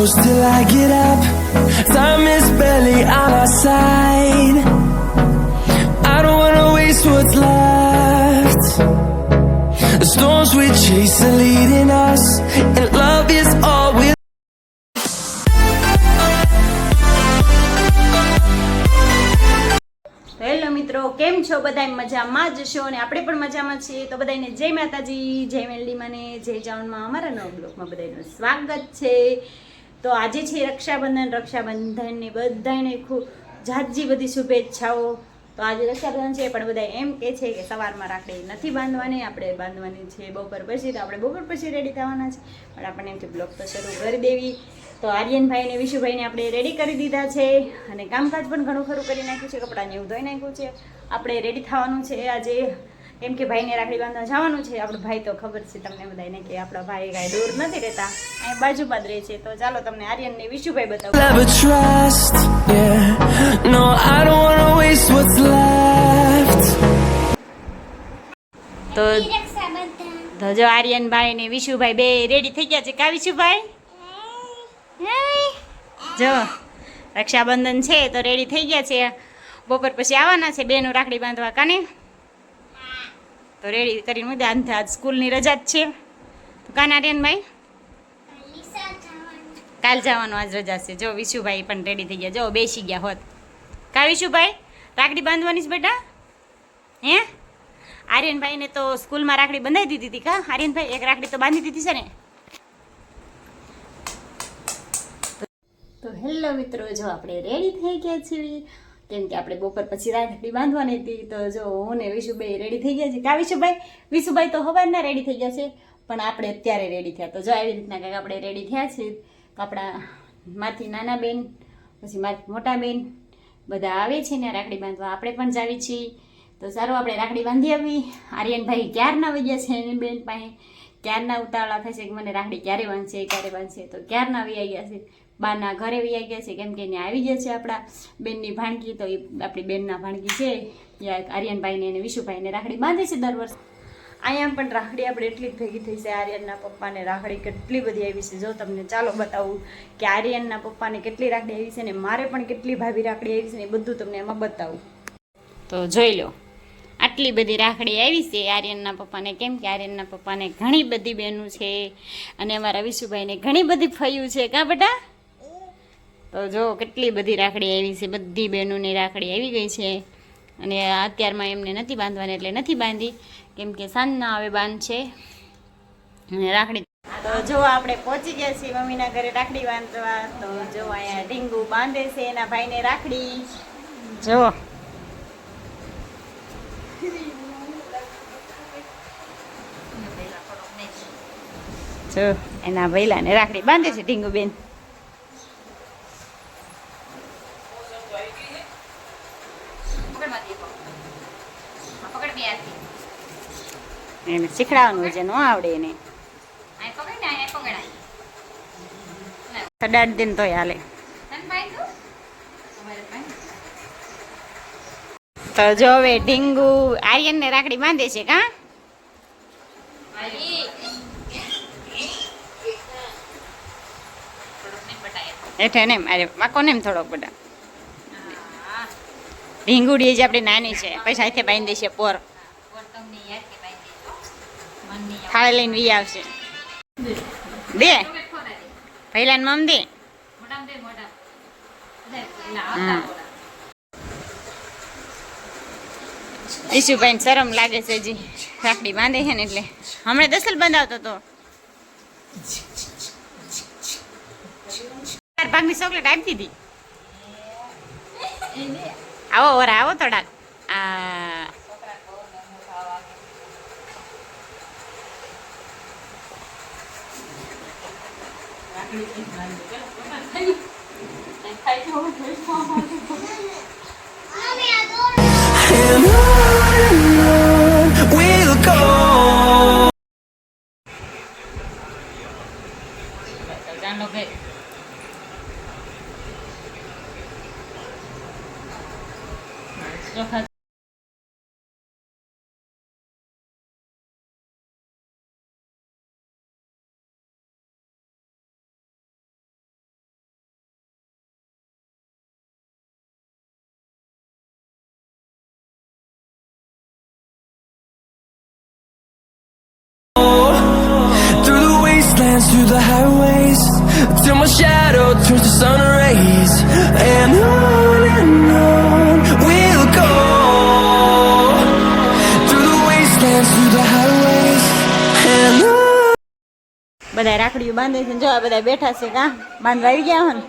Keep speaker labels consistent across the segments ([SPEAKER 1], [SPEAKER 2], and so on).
[SPEAKER 1] close till I get up. Time is barely on our side. I don't wanna waste what's left. The storms we chase are leading us, and love is all we
[SPEAKER 2] hello મિત્રો કેમ છો બધા મજામાં જ છો અને આપણે પણ મજામાં છીએ તો બધાને જય માતાજી જય મેલડીમાં ને જય જાવનમાં અમારા નવ બ્લોકમાં બધાનું સ્વાગત છે તો આજે છે રક્ષાબંધન. રક્ષાબંધનની બધાને ખૂબ જાતજી બધી શુભેચ્છાઓ. તો આજે રક્ષાબંધન છે, પણ બધા એમ કે છે કે સવારમાં રાખડી નથી બાંધવાની, આપણે બાંધવાની છે, બપોર પછી તો આપણે બપોર પછી રેડી થવાના છે. પણ આપણને એમથી બ્લોક તો શરૂ કરી દેવી. તો આર્યનભાઈ ને વિશુભાઈને આપણે રેડી કરી દીધા છે. અને કામકાજ પણ ઘણું ખરું કરી નાખ્યું છે કપડાને એવું ધોઈ નાખ્યું છે. આપણે રેડી થવાનું છે આજે. કેમ કે ભાઈને રાખડી બાંધવા જવાનું છે. આપણો ભાઈ તો ખબર છે તમને બધાને કે આપણા ભાઈ કાંઈ દૂર નથી રહેતા. અહીં બાજુમાં જ રહે છે. તો ચાલો તમને આર્યન ને વિશુભાઈ બતાવું. તો જો આર્યનભાઈ ને વિશુભાઈ બે રેડી થઈ ગયા છે. કા વિશુભાઈ? જો રક્ષાબંધન છે તો રેડી થઈ ગયા છે. બપોર પછી આવવાના છે. બેનું રાખડી બાંધવા. કાને? તો રેડી કરીને મૂકી દે આજ સ્કૂલની રજા જ છે. કાન આર્યનભાઈ કાલ જવાનું આજ રજા છે. જો વિશુભાઈ પણ રેડી થઈ ગયા. જો બેસી ગયા હોત. કા વિશુભાઈ? રાખડી બાંધવાની છે બેટા? હે? આર્યનભાઈને તો સ્કૂલમાં રાખડી બંધાવી દીધી હતી કા? આર્યનભાઈ, એક રાખડી તો બાંધી દીધી છે ને? તો હેલો મિત્રો, જો આપણે રેડી થઈ ગયા છીએ કેમ કે આપણે બપોર પછી રાખડી બાંધવાની હતી, તો જો હું ને વિશુભાઈ રેડી થઈ ગયા છે કા વિશુભાઈ? વિશુભાઈ તો હવારના રેડી થઈ ગયા છે, પણ આપણે અત્યારે રેડી થયા. તો જો આવી રીતના કંઈક આપણે રેડી થયા છે, તો આપણા માથી નાના બેન, પછી માથી મોટા બેન બધા આવે છે ને રાખડી બાંધવા. આપણે પણ જાવી છીએ. તો સારું, આપણે રાખડી બાંધી આવી આર્યનભાઈ ક્યારના વૈયા છે એની બેન પાસે? ક્યારના ઉતાવળા થશે કે મને રાખડી ક્યારે બાંધશે ક્યારે બાંધશે? તો ક્યારના આવી ગયા છે? બાના ઘરે વૈયા ગયા છે કેમ કે એને આવી ગયા છે આપણા બેનની ભાણકી તો એ આપણી બેનના ભાણકી છે આર્યનભાઈને અને વિશુભાઈને રાખડી બાંધે છે દર વર્ષે. અહીંયા પણ રાખડી આપણે એટલી જ ભેગી થઈ છે આર્યનના પપ્પાને રાખડી કેટલી બધી આવી છે. જો તમને ચાલો બતાવું કે આર્યનના પપ્પાને કેટલી રાખડી આવી છે ને મારે પણ કેટલી ભાભી રાખડી આવી છે ને એ બધું તમને એમાં બતાવું. તો જોઈ લો આટલી બધી રાખડી આવી છે આર્યનના પપ્પાને. કેમ કે આર્યનના પપ્પાને ઘણી બધી બહેનું છે અને અમારા વિશુભાઈને ઘણી બધી ફયું છે કા બેટા? તો જો કેટલી બધી રાખડી આવી છે બધી બહેનોની રાખડી આવી ગઈ છે. અને અત્યારમાં એમને નથી બાંધવાની એટલે નથી બાંધી કેમ કે સાંજના હવે બાંધ છે. રાખડી તો જો આપણે પહોંચી ગયા છીએ મમ્મીના ઘરે રાખડી બાંધવા તો જો અહીંયા ઢીંગુ બાંધે છે એના ભાઈને રાખડી. જો. જો. એના ભૈલાને રાખડી બાંધે છે ઢીંગુબેન. એને શીખડાવવાનું છે, ન આવડે એને. સડાડ દિન તો હાલે. તો જો હવે ઢીંગુ આર્યન ને રાખડી બાંધે છે કા એટલે ને અરે વાકો ને થોડોક બધા. ઢીંગુડી જે આપણી નાની છે પછી સાથે બાંધી છે, પોર. થાળે લઈને વી આવશે. દે પહેલા મમ દે. ઈશુભાઈ ને શરમ લાગે છે જી રાખડી બાંધે છે ને એટલે. હમણાં દસલ બંધાવતો તો. ચાર ભાગની ચોકલેટ આપી દીધી. આવો, ઓરા, આવો થોડાક
[SPEAKER 1] we'll go
[SPEAKER 2] the highways till my shadow turns to sun rays. And on and on we'll go through the wastelands, through the highways, and on.
[SPEAKER 1] બધા રાખડીઓ બાંધે છે જો બધા બેઠા છે કા બાંધવા આવી ગયા હો ને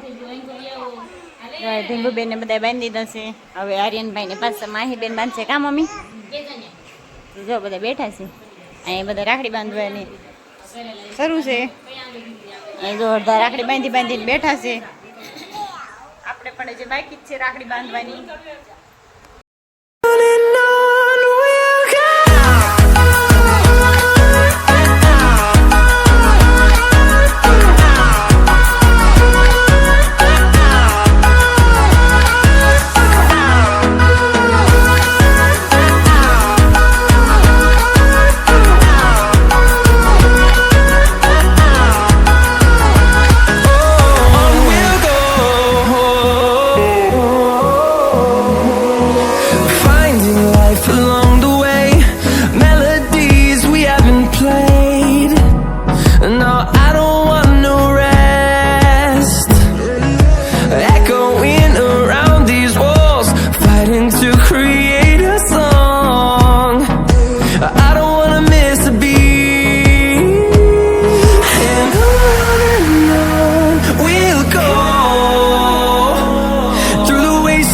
[SPEAKER 1] ઢીંગુબેન ને બધા બાંધી દીધા છે હવે આર્યનભાઈ ને પાસે માહીબેન બાંધશે કા મમ્મી જો બધા બેઠા છે અહીંયા બધા રાખડી બાંધવાની શરૂ છે. અહીં જો રાખડી બાંધી બાંધીને બેઠા છે. આપણે પણ જે બાકી જ છે રાખડી બાંધવાની.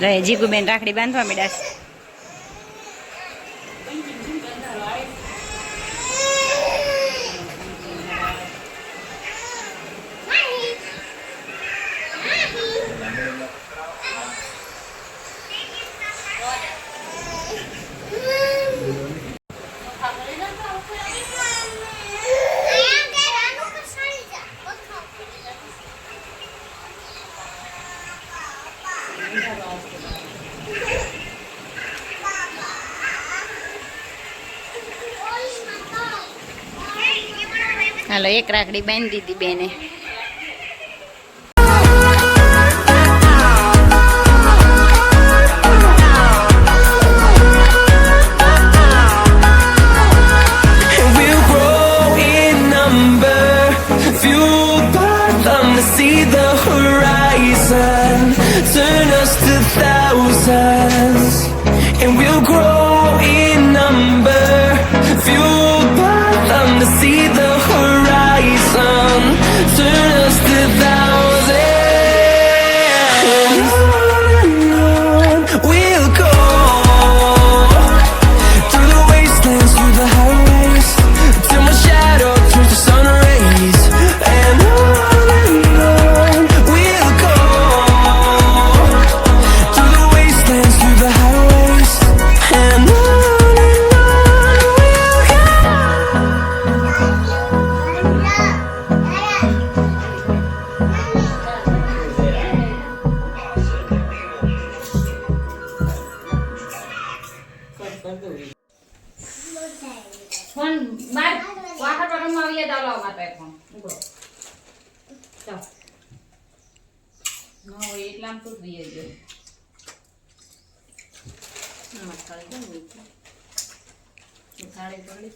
[SPEAKER 1] રહે જીગુબેન રાખડી બાંધવા મીડા છે હાલો એક રાખડી બાંધી દીધી બેને
[SPEAKER 3] આમાં થાળી દે ને મીઠી. એ થાળી પડી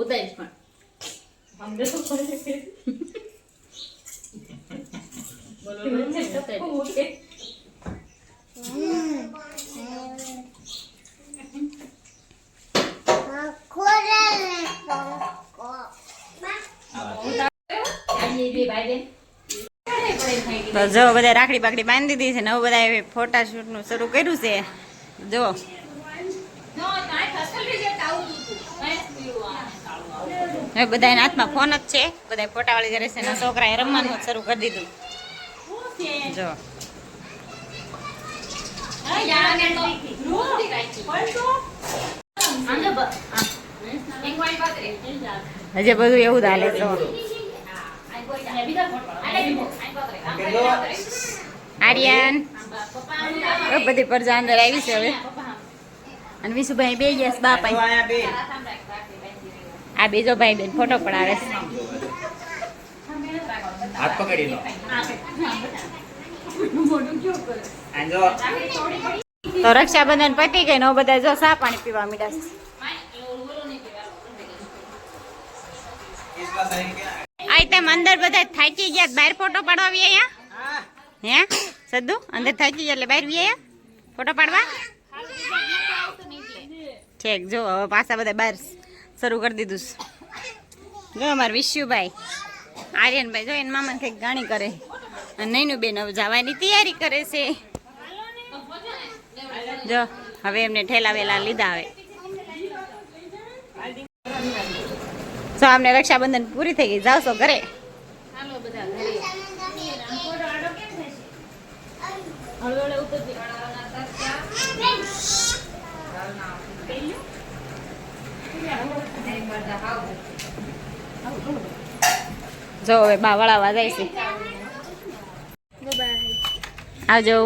[SPEAKER 3] ઉતારીશ પણ. સમજે તો. બોલો ઉતારીશ. આની બે ભાઈ બેન
[SPEAKER 1] તો જો બધા રાખડી બાકડી બાંધી દીધી છે ને હવે બધા હવે ફોટા શૂટનું શરૂ કર્યું છે. જો. હવે બધાના હાથમાં ફોન જ છે. બધા ફોટાવાળી જરે છે ને છોકરાએ રમવાનું શરૂ કરી દીધું. જો.
[SPEAKER 2] હજી બધું એવું જ હાલે તો આર્યન. બધી પરજા અંદર આવી છે હવે. અને વિશુભાઈ બે છે બાપા. આ બીજો ભાઈ બેન ફોટો પડાવે છે.
[SPEAKER 4] હાથ પકડી લો.
[SPEAKER 2] તો રક્ષાબંધન પતી ગઈ ને બધા જો સા પાણી પીવા મીડા છે. આઈ તેમ અંદર બધા થાકી ગયા બહાર ફોટો પાડવા આવ્યા હે? સદ્દુ અંદર થાકી ગયા એટલે બહાર આવ્યા? ફોટો પાડવા? ઠેક, જો, હવે પાછા બધા બહાર શરૂ કરી દીધું જો, અમારા વિશ્યુભાઈ આર્યનભાઈ, જો, એના મામાને કંઈક ગાણી કરે. અને નૈનું બેન હવે જવાની તૈયારી કરે છે. જો, હવે એમને ઠેલા વેલા લીધા આવે તો અમને રક્ષાબંધન પૂરી થઈ ગઈ જાવશો ઘરે.
[SPEAKER 3] હાલો બધા ઘરે.
[SPEAKER 2] જો હવે બા વળાવા જાય છે. આવજો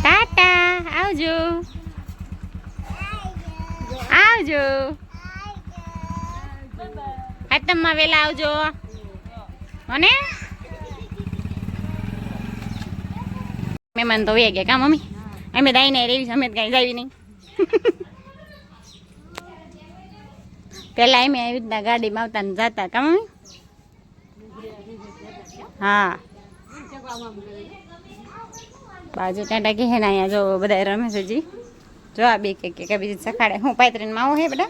[SPEAKER 2] ટાટા આવજો. આવજો. આતમમાં વેલા આવજો. અને મહેમાન તો વે ગયા કા મમ્મી? અમે દાઈ ને રેવી અમે કઈ જાવી નહીં. પેલા અમે આવી રીતના ગાડીમાં આવતા ને જાતા, કા મમ્મી? હા. બાજુ ટાટા કે હે ને અહીંયા જો બધા રમે છે જી. આ બે કે કે બીજી સખાડે. હું પાત્રીને આવો હે બધા?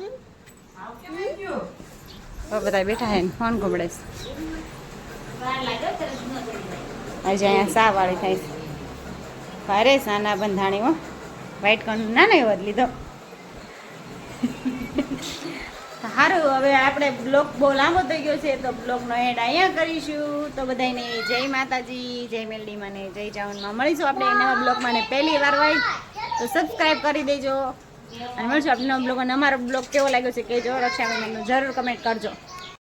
[SPEAKER 2] બધા બેઠા હે ફોન કપડે છે. આજે અહીંયા સા વાળી થાય છે. ભારે સાના બંધાણી હો. વ્હાઈટ કલર એવો જ લીધો. સારું હવે આપણે બ્લોગ બહુ લાંબો થઈ ગયો છે, તો બ્લોગનો એન્ડ અહીંયા કરીશું. તો બધાને જય માતાજી, જય મેલડીમાં ને જય ચાવનમાં મળીશું આપણે નવા બ્લોગમાં ને પહેલી વાર હોય, તો સબસ્ક્રાઈબ કરી દેજો. અને મળશું આપણે નવા બ્લોગ અને અમારો બ્લોગ કેવો લાગ્યો છે, કહેજો. રક્ષાબંધનનો જરૂર કમેન્ટ કરજો.